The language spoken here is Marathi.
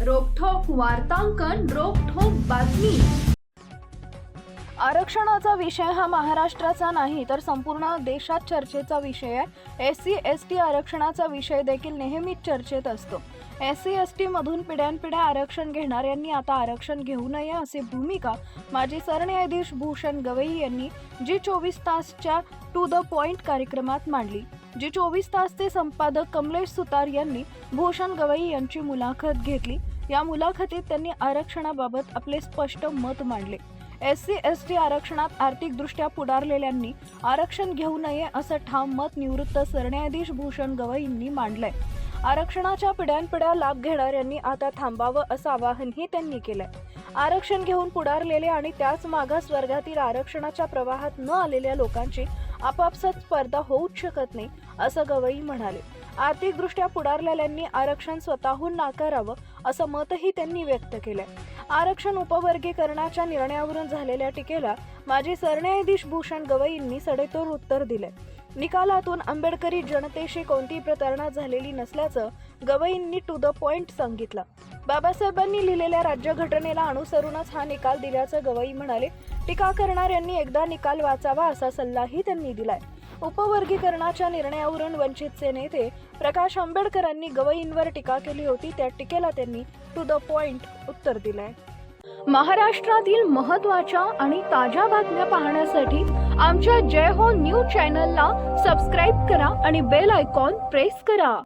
वार्तांकन रोखोक बातमी. आरक्षणाचा विषय हा महाराष्ट्राचा नाही तर संपूर्ण देशात चर्चेचा विषय आहे. एस सी एस टी आरक्षणाचा विषय देखील नेहमीच चर्चेत असतो. एस सी एस टीमधून पिढ्यानपिढ्या आरक्षण घेणाऱ्यांनी आता आरक्षण घेऊ नये अशी भूमिका माजी सरन्यायाधीश भूषण गवई यांनी जी चोवीस तासच्या टू द पॉइंट कार्यक्रमात मांडली. जी चोवीस तासचे संपादक कमलेश सुतार यांनी भूषण गवई यांची मुलाखत घेतली. या मुलाखतीत त्यांनी आरक्षणाबाबत आपले स्पष्ट मत मांडले. एस सी एस टी आरक्षणात आर्थिकदृष्ट्या पुढारलेल्यांनी आरक्षण घेऊ नये असं ठाम मत निवृत्त सरन्यायाधीश भूषण गवईंनी मांडलंय. आरक्षणाच्या पिढ्यानपिढ्या लाभ घेणाऱ्यांनी आता थांबावं असं आवाहनही त्यांनी केलंय. आरक्षण घेऊन पुढारलेले आणि त्याच मागास वर्गातील आरक्षणाच्या प्रवाहात न आलेल्या लोकांची आपापसात स्पर्धा होऊच शकत नाही असं गवई म्हणाले. आर्थिकदृष्ट्या पुढारलेल्यांनी आरक्षण स्वतःहून नाकारावं असं मतही त्यांनी व्यक्त केलंय. आरक्षण उपवर्गीकरणाच्या निर्णयावरून झालेल्या टीकेला माजी सरन्यायाधीश भूषण गवईंनी सडेतोड उत्तर दिले निकालातून आंबेडकरी जनतेशी कोणतीही प्रतारणा झालेली नसल्याचं गवईंनी टू द पॉइंट सांगितलं. बाबासाहेबांनी लिहिलेल्या राज्यघटनेला अनुसरूनच हा निकाल दिल्याचं गवई म्हणाले. टीका करणाऱ्यांनी एकदा निकाल वाचावा असा सल्लाही त्यांनी दिलाय. उपवर्गीकरणाच्या निर्णयावरून वंचितचे नेते प्रकाश आंबेडकरांनी गवईंवर टीका केली होती. त्या टीकेला त्यांनी टू द पॉइंट उत्तर दिलंय. महाराष्ट्रातील महत्त्वाच्या आणि ताज्या बातम्या पाहण्यासाठी आमच्या जय हो न्यूज चॅनलला सबस्क्राईब करा आणि बेल आयकॉन प्रेस करा.